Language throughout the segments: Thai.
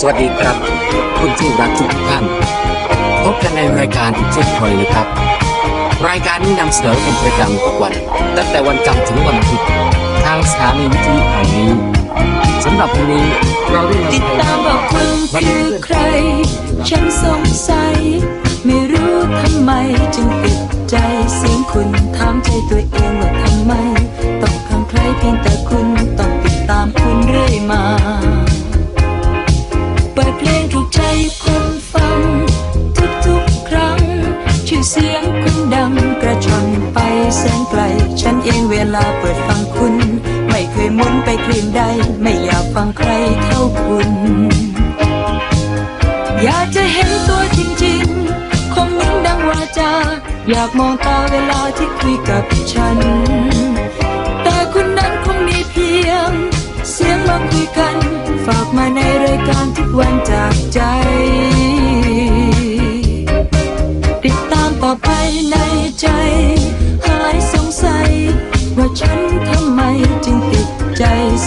สวัสดีครับ คุณที่รักทุกท่าน พบกันในรายการอีกเช่นเคยนะครับ รายการนี้นำเสนอเป็นประจำทุกวัน ตั้งแต่วันจันทร์ถึงวันอาทิตย์ทางสถานีวิทยุแห่งนี้สำหรับวันนี้เราได้ติดตามบอกคุณคือใคร ฉันสงสัย เสียงคุณดังกระชอนไปแสนไกล ฉันเองเวลาเปิดฟังคุณ ไม่เคยมุนไปคลื่นใด ไม่อยากฟังใครเท่าคุณ อยากจะเห็นตัวจริงๆคมมิ้นดังวาจา อยากมองตาเวลาที่คุยกับฉัน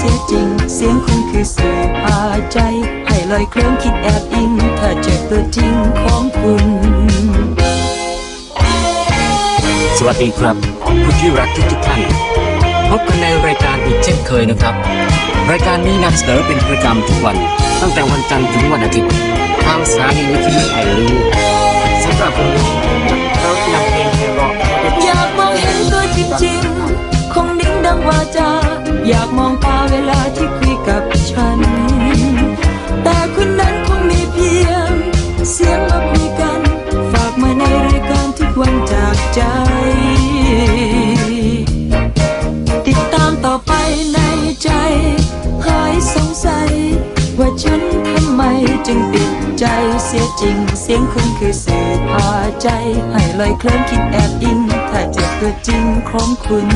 สียจริง เสียงคุณคือสื่อพาใจ ให้ลอยเคลิ้มคิดแอบอิง ถ้าเจอตัวจริงของคุณ สวัสดีครับคุณที่รักทุกทุกท่าน พบกันในรายการอีกเช่นเคยนะครับ รายการนี้นำเสนอเป็นประจำทุกวัน ตั้งแต่วันจันทร์ถึงวันอาทิตย์ทางสถานีวิทยุแห่ง จึงติดใจเสียจริง เสียงคุณคือสื่อพาใจ ให้ลอยเคลิ้มคิดแอบอินถ้าเจ็บตัวจริงของคุณ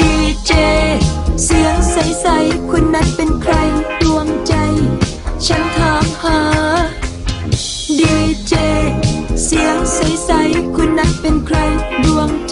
ดีเจเสียงใสๆคุณนั้นเป็นใครดวงใจ ฉันถามหาดีเจเสียงใสๆคุณนั้นเป็นใครดวงใจ